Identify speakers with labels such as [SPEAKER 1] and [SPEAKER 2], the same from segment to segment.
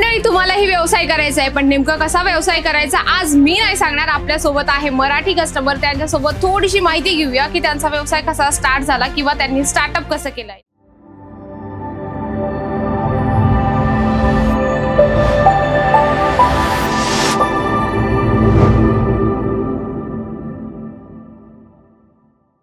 [SPEAKER 1] मंडळी तुम्हालाही व्यवसाय करायचा आहे पण नेमकं कसा व्यवसाय करायचा आज मी नाही सांगणार. आपल्यासोबत आहे मराठी कस्टमर त्यांच्यासोबत थोडीशी माहिती घेऊया की त्यांचा व्यवसाय कसा स्टार्ट झाला किंवा त्यांनी स्टार्टअप कसं केलंय.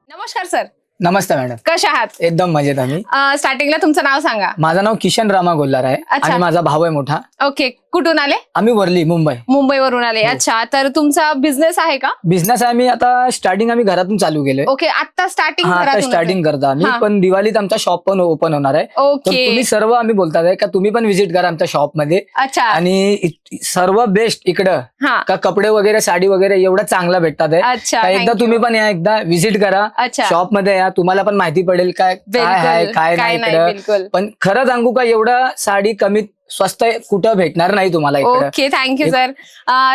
[SPEAKER 1] नमस्कार सर
[SPEAKER 2] नमस्ते मॅडम.
[SPEAKER 1] कशा आहात?
[SPEAKER 2] एकदम मजेत आम्ही.
[SPEAKER 1] स्टार्टिंगला तुमचं नाव सांगा.
[SPEAKER 2] माझं नाव किशन रामा गोल्हार आहे.
[SPEAKER 1] अच्छा.
[SPEAKER 2] आणि माझा भाऊ आहे मोठा.
[SPEAKER 1] ओके. कुठून आले?
[SPEAKER 2] आम्ही वरली मुंबई.
[SPEAKER 1] मुंबईवरून आले.
[SPEAKER 2] हो.
[SPEAKER 1] अच्छा तर तुमचा बिझनेस आहे का?
[SPEAKER 2] बिझनेस आम्ही आता स्टार्टिंग आम्ही घरातून चालू केलोय.
[SPEAKER 1] ओके आता स्टार्टिंग
[SPEAKER 2] हा आता स्टार्टिंग करतो आम्ही.
[SPEAKER 1] हा.
[SPEAKER 2] पण दिवाळीत आमचा शॉप पण ओपन होणार आहे. तर
[SPEAKER 1] ओके
[SPEAKER 2] तुम्ही सर्व आम्ही बोलतात आहे का तुम्ही पण व्हिजिट करा आमच्या शॉपमध्ये.
[SPEAKER 1] अच्छा.
[SPEAKER 2] आणि इत- सर्व बेस्ट इकडं.
[SPEAKER 1] हा.
[SPEAKER 2] का कपडे वगैरे साडी वगैरे एवढं चांगलं भेटतात आहे.
[SPEAKER 1] अच्छा
[SPEAKER 2] का एकदा
[SPEAKER 1] thank you.
[SPEAKER 2] तुम्ही पण या एकदा व्हिजिट करा.
[SPEAKER 1] अच्छा.
[SPEAKER 2] शॉपमध्ये या. तुम्हाला पण माहिती पडेल काय काय आहे काय
[SPEAKER 1] काय
[SPEAKER 2] नाही
[SPEAKER 1] नाही
[SPEAKER 2] इकडं.
[SPEAKER 1] बिलकुल.
[SPEAKER 2] पण खरं सांगू का एवढं साडी कमीत स्वस्त कुठं भेटणार नाही तुम्हाला इकडं.
[SPEAKER 1] ओके थँक्यू सर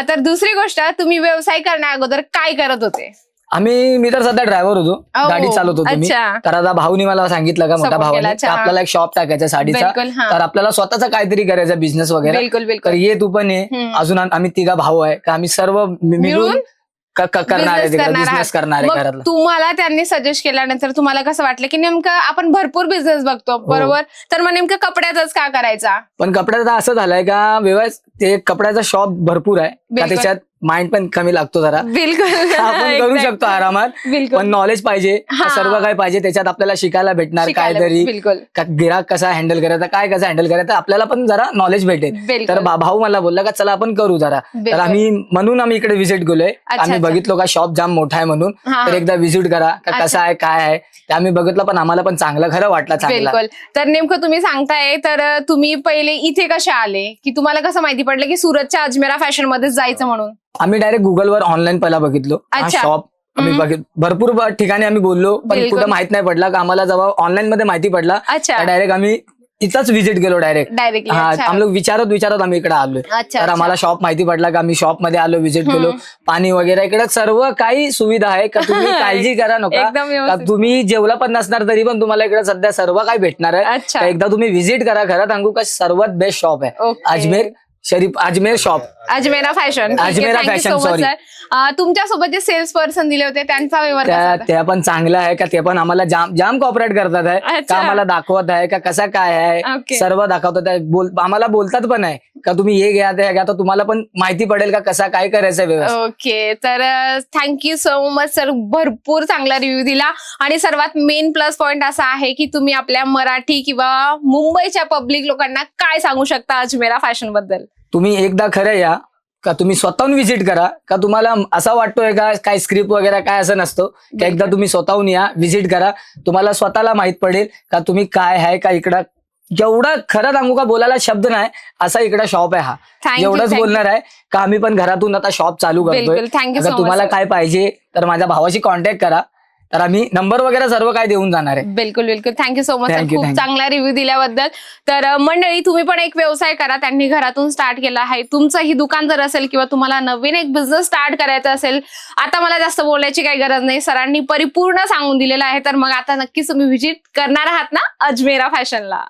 [SPEAKER 1] तर दुसरी गोष्ट तुम्ही व्यवसाय करण्या अगोदर काय करत होते?
[SPEAKER 2] आम्ही मी तर सध्या ड्रायव्हर होतो. गाडी चालवत होतो मी
[SPEAKER 1] अच्छा.
[SPEAKER 2] तर आता भाऊनी मला सांगितलं का मोठा
[SPEAKER 1] Support
[SPEAKER 2] भावाने
[SPEAKER 1] केला,
[SPEAKER 2] की
[SPEAKER 1] अच्छा.
[SPEAKER 2] आपल्याला एक शॉप टाकायचा साडीचा.
[SPEAKER 1] बिलकुल हा.
[SPEAKER 2] तर आपल्याला स्वतःचा काहीतरी करायचा बिझनेस वगैरे.
[SPEAKER 1] बिलकुल
[SPEAKER 2] तर
[SPEAKER 1] बिलकुल
[SPEAKER 2] ये तू पण ये.
[SPEAKER 1] हम्म.
[SPEAKER 2] अजून आम- आम्ही तिघा भाऊ आहे. का आम्ही सर्व मि- मिळून
[SPEAKER 1] मिळून
[SPEAKER 2] क- क- करणार आहे
[SPEAKER 1] business करणार
[SPEAKER 2] बिझनेस
[SPEAKER 1] आहात.
[SPEAKER 2] करणार आहे
[SPEAKER 1] मग
[SPEAKER 2] घरातला
[SPEAKER 1] तुम्हाला त्यांनी सजेस्ट केल्यानंतर तुम्हाला कसं वाटलं की नेमकं आपण भरपूर बिझनेस बघतो
[SPEAKER 2] हो.
[SPEAKER 1] बरोबर तर मग नेमकं कपड्याचाच का करायचा
[SPEAKER 2] पण कपड्याचा असं झालंय का व्यवस्थित ते कपड्याचा शॉप भरपूर आहे का
[SPEAKER 1] बिलकुल.
[SPEAKER 2] त्याच्यात माइंड पण कमी लागतो जरा.
[SPEAKER 1] बिलकुल.
[SPEAKER 2] आपण करू. शकतो आरामात पण नॉलेज पाहिजे. सर्व काय पाहिजे त्याच्यात आपल्याला शिकायला भेटणार काहीतरी. गिराक कसा हँडल करायचा काय कसं हँडल करायचं आपल्याला पण जरा नॉलेज भेटेल. तर भाऊ मला बोलला का चला आपण करू जरा. तर. आम्ही म्हणून आम्ही इकडे व्हिजिट गेलोय आम्ही. बघितलो का शॉप जाम मोठा आहे म्हणून. तर. एकदा व्हिजिट करा का. कसा आहे काय आहे ते आम्ही बघितलं पण आम्हाला पण चांगलं खरं वाटलं चांगलं.
[SPEAKER 1] बिलकुल. तर नेमकं तुम्ही सांगताय तर तुम्ही पहिले इथे कसे आले? की तुम्हाला कसं माहिती पडलं की सुरतच्या अजमेरा फॅशनमध्ये जायचं म्हणून?
[SPEAKER 2] आम्ही डायरेक्ट गुगलवर ऑनलाईन पहिला बघितलो. हा
[SPEAKER 1] अच्छा.
[SPEAKER 2] शॉप आम्ही
[SPEAKER 1] हम्म.
[SPEAKER 2] बघित भरपूर ब- ठिकाणी आम्ही बोललो पण
[SPEAKER 1] बिलकुल.
[SPEAKER 2] कुठं माहीत नाही पडला. का आम्हाला जेव्हा ऑनलाईन मध्ये माहिती पडला
[SPEAKER 1] अच्छा.
[SPEAKER 2] डायरेक्ट आम्ही इथंच व्हिजिट गेलो डायरेक्ट
[SPEAKER 1] डायरेक्टली
[SPEAKER 2] हा
[SPEAKER 1] अच्छा.
[SPEAKER 2] आम्ही विचारत विचारत आम्ही इकडे आलोय.
[SPEAKER 1] अच्छा
[SPEAKER 2] तर आम्हाला शॉप माहिती पडला का आम्ही शॉपमध्ये आलो व्हिजिट केलो.
[SPEAKER 1] हम्म.
[SPEAKER 2] पाणी वगैरे इकडे सर्व काही सुविधा आहे का तुम्ही काळजी करा नका.
[SPEAKER 1] एकदम
[SPEAKER 2] का
[SPEAKER 1] व्यवस्थित.
[SPEAKER 2] तुम्ही जेवला पण नसणार तरी पण तुम्हाला इकडे सध्या सर्व काही भेटणार आहे.
[SPEAKER 1] अच्छा.
[SPEAKER 2] तर एकदा तुम्ही व्हिजिट करा खरं सांगू का? सर्वात बेस्ट शॉप आहे.
[SPEAKER 1] Okay.
[SPEAKER 2] Ajmer Sharif Ajmer shop
[SPEAKER 1] Ajmera. Fashion
[SPEAKER 2] Ajmera fashion, sorry.
[SPEAKER 1] तुमच्यासोबत जे सेल्स पर्सन दिले होते त्यांचा व्यवहार
[SPEAKER 2] त्या? त्या पण चांगलं आहे का? ते पण आम्हाला जाम जाम कॉपरेट करतात आहे. का आम्हाला दाखवत आहे का? कसा काय आहे. सर्व दाखवतात आहे. बोल आम्हाला बोलतात पण आहे. का तुम्ही हे घ्या ते घ्या तर तुम्हाला पण माहिती पडेल का कसा काय करायचं आहे व्यवस्थित.
[SPEAKER 1] ओके तर थँक्यू सो मच सर भरपूर चांगला रिव्ह्यू दिला. आणि सर्वात मेन प्लस पॉइंट असा आहे की तुम्ही आपल्या मराठी किंवा मुंबईच्या पब्लिक लोकांना काय सांगू शकता अजमेरा फॅशनबद्दल?
[SPEAKER 2] तुम्ही एकदा खरं या का तुम्ही स्वतःहून व्हिजिट करा का तुम्हाला असा वाटतोय का काय स्क्रिप्ट वगैरे काय असं नसतं का एकदा तुम्ही स्वतःहून या व्हिजिट करा. तुम्हाला स्वतःला माहीत पडेल का तुम्ही काय आहे का इकडं. जेवढं खरं सांगू का बोलायला शब्द नाही असा इकडं शॉप आहे हा. एवढंच बोलणार आहे का आम्ही पण घरातून आता शॉप चालू करतोय. तुम्हाला काय पाहिजे तर माझ्या भावाशी कॉन्टॅक्ट करा. तर आम्ही नंबर वगैरे सर्व काय देऊन जाणार आहे.
[SPEAKER 1] बिलकुल बिलकुल. Thank you so much
[SPEAKER 2] Thank you,
[SPEAKER 1] खूप
[SPEAKER 2] thank you.
[SPEAKER 1] चांगला रिव्ह्यू दिल्याबद्दल. तर अं, मंडळी तुम्ही पण एक व्यवसाय करा. त्यांनी घरातून स्टार्ट केला आहे. तुमचंही दुकान जर असेल किंवा तुम्हाला नवीन एक बिझनेस स्टार्ट करायचा असेल आता मला जास्त बोलायची काही गरज नाही. सरांनी परिपूर्ण सांगून दिलेलं आहे. तर मग आता नक्कीच तुम्ही व्हिजिट करणार आहात ना? अजमेरा फॅशनला.